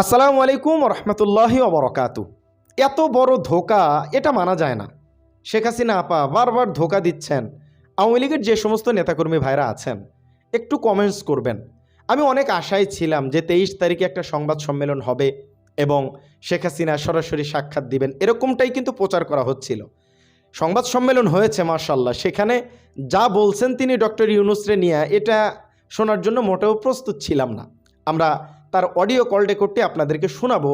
আসসালামু আলাইকুম রহমতুল্লাহি অবরকাতু এত বড় ধোকা, এটা মানা যায় না। শেখ হাসিনা আপা বারবার ধোকা দিচ্ছেন, আওয়ামী লীগের যে সমস্ত নেতাকর্মী ভাইরা আছেন, একটু কমেন্টস করবেন। আমি অনেক আশায় ছিলাম যে তেইশ তারিখে একটা সংবাদ সম্মেলন হবে এবং শেখ হাসিনা সরাসরি সাক্ষাৎ দিবেন, এরকমটাই কিন্তু প্রচার করা হচ্ছিল। সংবাদ সম্মেলন হয়েছে মার্শাল্লাহ সেখানে যা বলছেন তিনি ডক্টর ইউনুসরে নিয়ে, এটা শোনার জন্য মোটেও প্রস্তুত ছিলাম না। আমরা তার অডিও কল রেকর্ডটি আপনাদেরকে শোনাবো।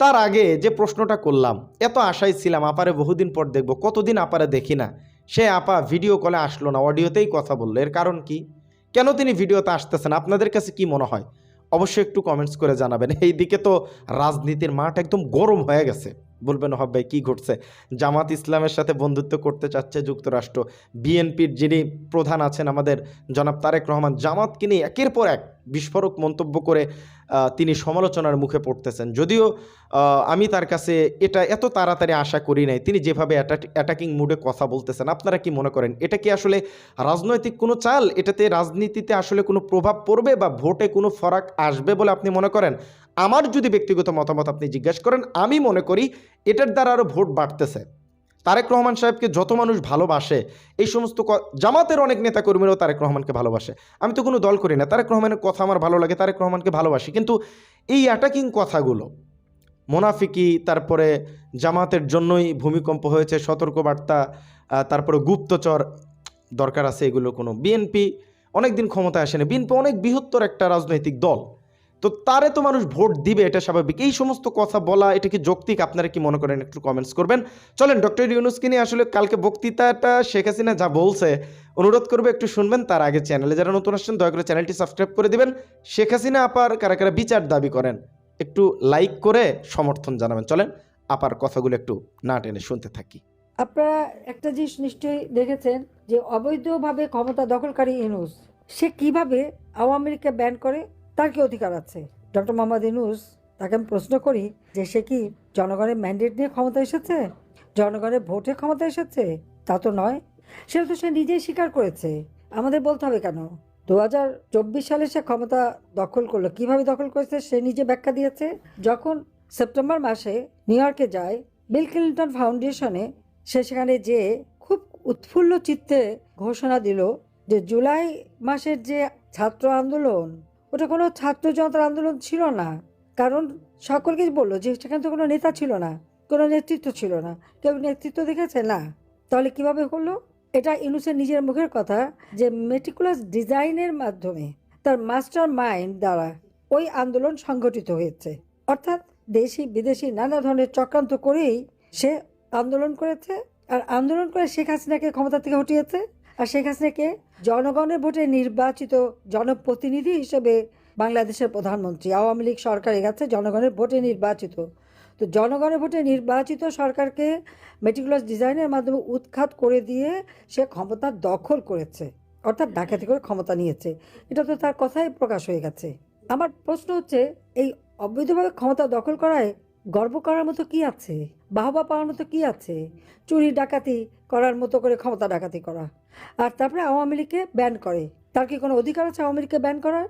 তার আগে যে প্রশ্নটা করলাম, এত আশায় ছিলাম, আপারে বহুদিন পর দেখব, কতদিন আপারে দেখি না? সে আপা ভিডিও কলে আসলো না অডিওতেই কথা বলল। এর কারণ কি? কেন তিনি ভিডিওতে আসতেছেন? আপনাদের কাছে কি মনে হয়? অবশ্যই একটু কমেন্টস করে জানাবেন। এই দিকে তো রাজনীতির মাঠ একদম গরম হয়ে গেছে। বলবেন হব ভাই, কী ঘটছে? জামাত ইসলামের সাথে বন্ধুত্ব করতে চাচ্ছে যুক্তরাষ্ট্র। বিএনপির যিনি প্রধান আছেন আমাদের জনাব তারেক রহমান, জামাতকে নিয়ে একের পর এক বিস্ফোরক মন্তব্য করে তিনি সমালোচনার মুখে পড়তেছেন। যদিও আমি তার কাছে এটা এত তাড়াতাড়ি আশা করি নাই, তিনি যেভাবে অ্যাটাকিং মুডে কথা বলতেছেন, আপনারা কি মনে করেন, এটা কি আসলে রাজনৈতিক কোনো চাল? এটাতে রাজনীতিতে আসলে কোনো প্রভাব পড়বে বা ভোটে কোনো ফরাক আসবে বলে আপনি মনে করেন? আমার যদি ব্যক্তিগত মতামত আপনি জিজ্ঞাসা করেন, আমি মনে করি এটার দ্বারা আরও ভোট বাড়তেছে। তারেক রহমান সাহেবকে যত মানুষ ভালোবাসে, এই সমস্ত জামাতের অনেক নেতাকর্মীরাও তারেক রহমানকে ভালোবাসে। আমি তো কোনো দল করি না। তারেক রহমানের কথা আমার ভালো লাগে, তারেক রহমানকে ভালোবাসি। কিন্তু এই অ্যাটাকিং কথাগুলো, মোনাফিকি, তারপরে জামাতের জন্যই ভূমিকম্প হয়েছে, সতর্কবার্তা তারপরে গুপ্তচর, দরকার আছে এগুলো কোনো। বিএনপি অনেক দিন ক্ষমতায় আসেনি। বিএনপি অনেক বৃহত্তর একটা রাজনৈতিক দল। তো তারে তো মানুষ ভোট দিবে, এটা স্বাভাবিক। এই সমস্ত কথা বলা, এটা কি যৌক্তিক? আপনারা কি মনে করেন একটু কমেন্টস করবেন। চলেন ডক্টর ইউনুসকে নিয়ে আসলে কালকে বক্তৃতাটা শেখ হাসিনা যা বলছে, অনুরোধ করবে একটু শুনবেন, তার আগে চ্যানেলে যারা নতুন আসছেন, দয়া করে চ্যানেলটি সাবস্ক্রাইব করে দিবেন। শেখ হাসিনা আপার কারা কারা বিচার দাবি করেন, একটু লাইক করে সমর্থন জানাবেন। চলেন, আপার কথাগুলো একটু না টেনে শুনতে থাকি। আপনারা একটা জিনিস নিশ্চয়ই দেখেছেন, যে অবৈধভাবে ক্ষমতা দখলকারী ইনুস সে কীভাবে আওয়ামী লীগকে ব্যান করে? তার কি অধিকার আছে। ডক্টর মোহাম্মদ ইনুস তাকে আমি প্রশ্ন করি যে সে কি জনগণের ম্যান্ডেট নিয়ে ক্ষমতা এসেছে? জনগণের ভোটে ক্ষমতা এসেছে? তা তো নয়। সেটা তো সে নিজেই স্বীকার করেছে। আমাদের বলতে হবে কেন? দু হাজার চব্বিশ সালে সে ক্ষমতা দখল করল। কীভাবে দখল করেছে সে নিজে ব্যাখ্যা দিয়েছে? যখন সেপ্টেম্বর মাসে নিউ ইয়র্কে যায়, বিল ক্লিন্টন ফাউন্ডেশনে সে সেখানে যে খুব উৎফুল্ল চিত্তে ঘোষণা দিল যে জুলাই মাসের যে ছাত্র আন্দোলন ওটা কোনো ছাত্র জনতার আন্দোলন ছিল না। কারণ সকলকে বলল যে সেখানে তো কোনো নেতা ছিল না, কোনো নেতৃত্ব ছিল না। কেউ নেতৃত্ব দেখেছে? না। তাহলে কীভাবে হলো? এটা ইউনুসের নিজের মুখের কথা যে মেটিকুলাস ডিজাইনের মাধ্যমে তার মাস্টার মাইন্ড দ্বারা ওই আন্দোলন সংগঠিত হয়েছে। অর্থাৎ দেশি, বিদেশি নানা ধরনের চক্রান্ত করেই সে আন্দোলন করেছে। আর আন্দোলন করে শেখ হাসিনাকে ক্ষমতা থেকে হটিয়েছে। আর শেখ হাসিনাকে জনগণের ভোটে নির্বাচিত জনপ্রতিনিধি হিসেবে বাংলাদেশের প্রধানমন্ত্রী, আওয়ামী লীগ সরকারের কাছে জনগণের ভোটে নির্বাচিত। তো জনগণের ভোটে নির্বাচিত সরকারকে মেটিকুলাস ডিজাইনের মাধ্যমে উৎখাত করে দিয়ে সে ক্ষমতা দখল করেছে, অর্থাৎ ডাকাতি করে ক্ষমতা নিয়েছে। এটা তো তার কথাই প্রকাশ হয়ে গেছে। আমার প্রশ্ন হচ্ছে, এই অবৈধভাবে ক্ষমতা দখল করায় গর্ব করার মতো কি আছে? বাহবা পাওয়ার তো কী আছে? চুরি ডাকাতি করার মতো করে ক্ষমতা ডাকাতি করা। আর তারপরে আওয়ামী লীগকে ব্যান করে। তার কি কোনো অধিকার আছে আওয়ামী লীগকে ব্যান করার?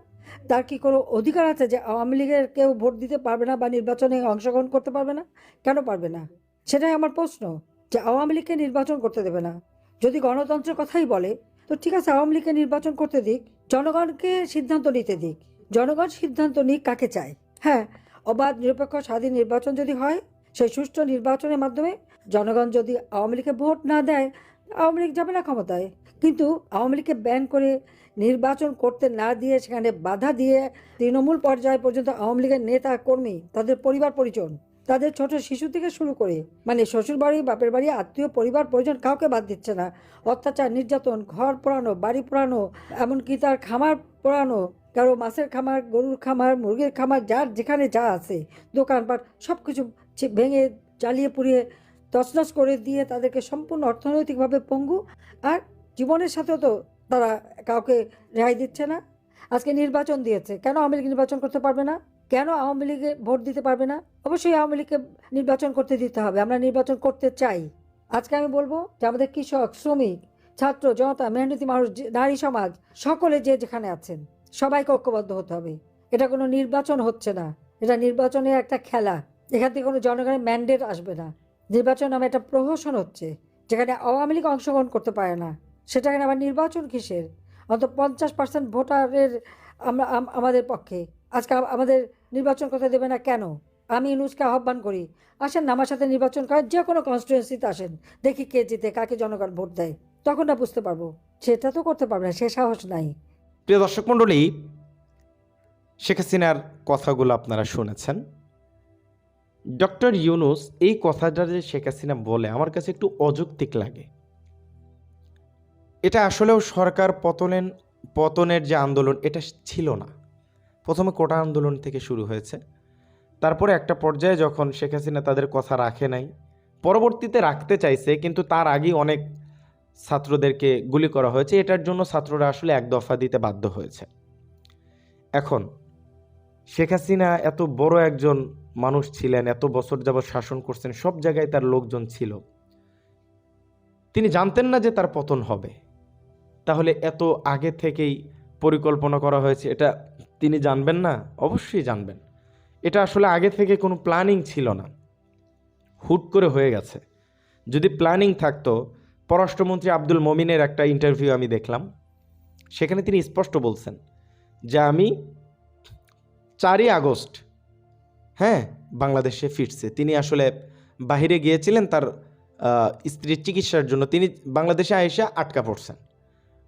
তার কি কোনো অধিকার আছে যে আওয়ামী লীগের কেউ ভোট দিতে পারবে না বা নির্বাচনে অংশগ্রহণ করতে পারবে না? কেন পারবে না? সেটাই আমার প্রশ্ন, যে আওয়ামী লীগকে নির্বাচন করতে দেবে না। যদি গণতন্ত্রের কথাই বলে, তো ঠিক আছে, আওয়ামী লীগকে নির্বাচন করতে দিক, জনগণকে সিদ্ধান্ত নিতে দিক। জনগণ সিদ্ধান্ত নিক কাকে চায়? হ্যাঁ অবাধ, নিরপেক্ষ, স্বাধীন নির্বাচন যদি হয় সেই সুষ্ঠু নির্বাচনের মাধ্যমে জনগণ যদি আওয়ামী লীগকে ভোট না দেয়, আওয়ামী লীগ যাবে না ক্ষমতায়। কিন্তু আওয়ামী লীগকে ব্যান করে নির্বাচন করতে না দিয়ে সেখানে বাধা দিয়ে তৃণমূল পর্যায় পর্যন্ত আওয়ামী লীগের নেতা, কর্মী, তাদের পরিবার, পরিজন, তাদের ছোট শিশু থেকে শুরু করে মানে শ্বশুর বাড়ি বাপের বাড়ি, আত্মীয়, পরিবার, পরিজন কাউকে বাদ দিচ্ছে না। অত্যাচার, নির্যাতন, ঘর পোড়ানো, বাড়ি পোড়ানো, এমনকি তার খামার পোড়ানো, কারও মাছের খামার, গরুর খামার, মুরগির খামার, যার যেখানে যা আছে, দোকানপাট সব কিছু ভেঙে জ্বালিয়ে পুড়িয়ে তছনছ করে দিয়ে তাদেরকে সম্পূর্ণ অর্থনৈতিকভাবে পঙ্গু আর জীবনের সাথেও তো তারা কাউকে রেহাই দিচ্ছে না। আজকে নির্বাচন দিয়েছে। কেন আওয়ামী লীগ নির্বাচন করতে পারবে না? কেন আওয়ামী লীগে ভোট দিতে পারবে না? অবশ্যই আওয়ামী লীগকে নির্বাচন করতে দিতে হবে। আমরা নির্বাচন করতে চাই। আজকে আমি বলব যে আমাদের কৃষক, শ্রমিক, ছাত্র, জনতা, মেহনতি মানুষ নারী সমাজ, সকলে যে যেখানে আছেন, সবাইকে ঐক্যবদ্ধ হতে হবে। এটা কোনো নির্বাচন হচ্ছে না। এটা নির্বাচনের একটা খেলা। এখান থেকে কোনো জনগণের ম্যান্ডেট আসবে না। নির্বাচন নামে একটা প্রহসন হচ্ছে, যেখানে আওয়ামী লীগ অংশগ্রহণ করতে পারে না। সেটাখানে আবার নির্বাচন কিসের অন্তত পঞ্চাশ পার্সেন্ট ভোটারের আমরা আমাদের পক্ষে। আজকে আমাদের নির্বাচন করতে দেবে না কেন? আমি ইউনুসকে আহ্বান করি, আসেন আমার সাথে নির্বাচন করেন, যে কোনো কনস্টিটুয়েন্সিতে আসেন, দেখি কে জিতে, কাকে জনগণ ভোট দেয়। তখন না বুঝতে পারব, সেটা তো করতে পারবে না, সে সাহস নাই। প্রিয় দর্শক মণ্ডলী, শেখ হাসিনার কথাগুলো আপনারা শুনেছেন। ডক্টর ইউনুস এই কথাটা যে শেখ হাসিনা বলে আমার কাছে একটু অযৌক্তিক লাগে। এটা আসলেও সরকার পতনের পতনের যে আন্দোলন এটা ছিল না। প্রথমে কোটা আন্দোলন থেকে শুরু হয়েছে। তারপরে একটা পর্যায়ে যখন শেখ হাসিনা তাদের কথা রাখে নাই, পরবর্তীতে রাখতে চাইছে, কিন্তু তার আগেই অনেক ছাত্রদেরকে গুলি করা হয়েছে। এটার জন্য ছাত্ররা আসলে এক দফা দিতে বাধ্য হয়েছে। এখন শেখ হাসিনা এত বড় একজন মানুষ ছিলেন, এত বছর যাবৎ শাসন করছেন, সব জায়গায় তার লোকজন ছিল। তিনি জানতেন না যে তার পতন হবে। তাহলে এত আগে থেকেই পরিকল্পনা করা হয়েছে, এটা তিনি জানবেন না? অবশ্যই জানবেন। এটা আসলে আগে থেকে কোনো প্ল্যানিং ছিল না। হুট করে হয়ে গেছে। যদি প্ল্যানিং থাকতো, পররাষ্ট্রমন্ত্রী আব্দুল মমিনের একটা ইন্টারভিউ আমি দেখলাম। সেখানে তিনি স্পষ্ট বলছেন যে, আমি চারই আগস্ট হ্যাঁ বাংলাদেশে ফিরছে। তিনি আসলে বাহিরে গিয়েছিলেন, তার স্ত্রীর চিকিৎসার জন্য। তিনি বাংলাদেশে আইসা আটকা পড়ছেন।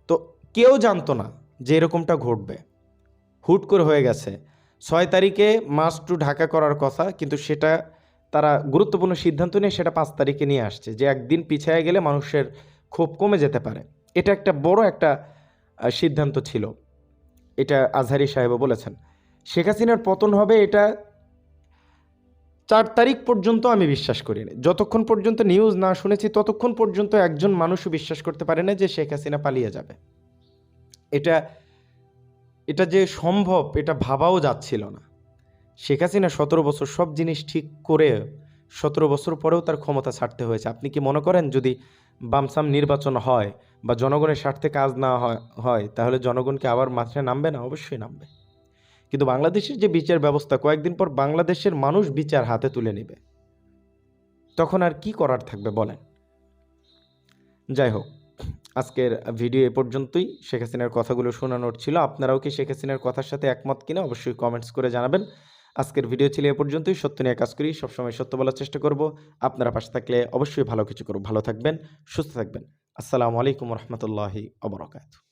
তো কেউ জানতো না যে এরকমটা ঘটবে। হুট করে হয়ে গেছে। ছয় তারিখে মাস টু ঢাকা করার কথা, কিন্তু সেটা তারা গুরুত্বপূর্ণ সিদ্ধান্ত নিয়ে সেটা পাঁচ তারিখে নিয়ে আসছে যে একদিন পিছিয়ে গেলে মানুষের ক্ষোভ কমে যেতে পারে। এটা একটা বড় একটা সিদ্ধান্ত ছিল। এটা আজহারি সাহেবও বলেছেন। শেখ হাসিনার পতন হবে এটা চার তারিখ পর্যন্ত আমি বিশ্বাস করিনি যতক্ষণ পর্যন্ত নিউজ না শুনেছি, ততক্ষণ পর্যন্ত একজন মানুষও বিশ্বাস করতে পারে না যে শেখ হাসিনা পালিয়ে যাবে। এটা এটা যে সম্ভব, এটা ভাবাও যাচ্ছিল না। শেখ হাসিনা সতেরো বছর সব জিনিস ঠিক করে সতেরো বছর পরেও তার ক্ষমতা ছাড়তে হয়েছে। আপনি কি মনে করেন যদি বামসাম নির্বাচন হয় বা জনগণের স্বার্থে কাজ না হয় তাহলে জনগণকে আবার মাথায় নামবে না? অবশ্যই নামবে। কিন্তু বাংলাদেশের যে বিচার ব্যবস্থা কয়েকদিন পর বাংলাদেশের মানুষ বিচার হাতে তুলে নেবে। তখন আর কি করার থাকবে বলেন? যাই হোক আজকের ভিডিও এ পর্যন্তই। শেখ হাসিনার কথাগুলো শোনানোর ছিল। আপনারাও কি শেখ হাসিনার কথার সাথে একমত কিনা অবশ্যই কমেন্টস করে জানাবেন। আজকের ভিডিও ছিল এ পর্যন্তই। সত্য নিয়ে কাজ করি, সবসময় সত্য বলার চেষ্টা করব। আপনারা পাশে থাকলে অবশ্যই ভালো কিছু করব। ভালো থাকবেন, সুস্থ থাকবেন। আসসালামু আলাইকুম রহমতুল্লাহি অবরকাত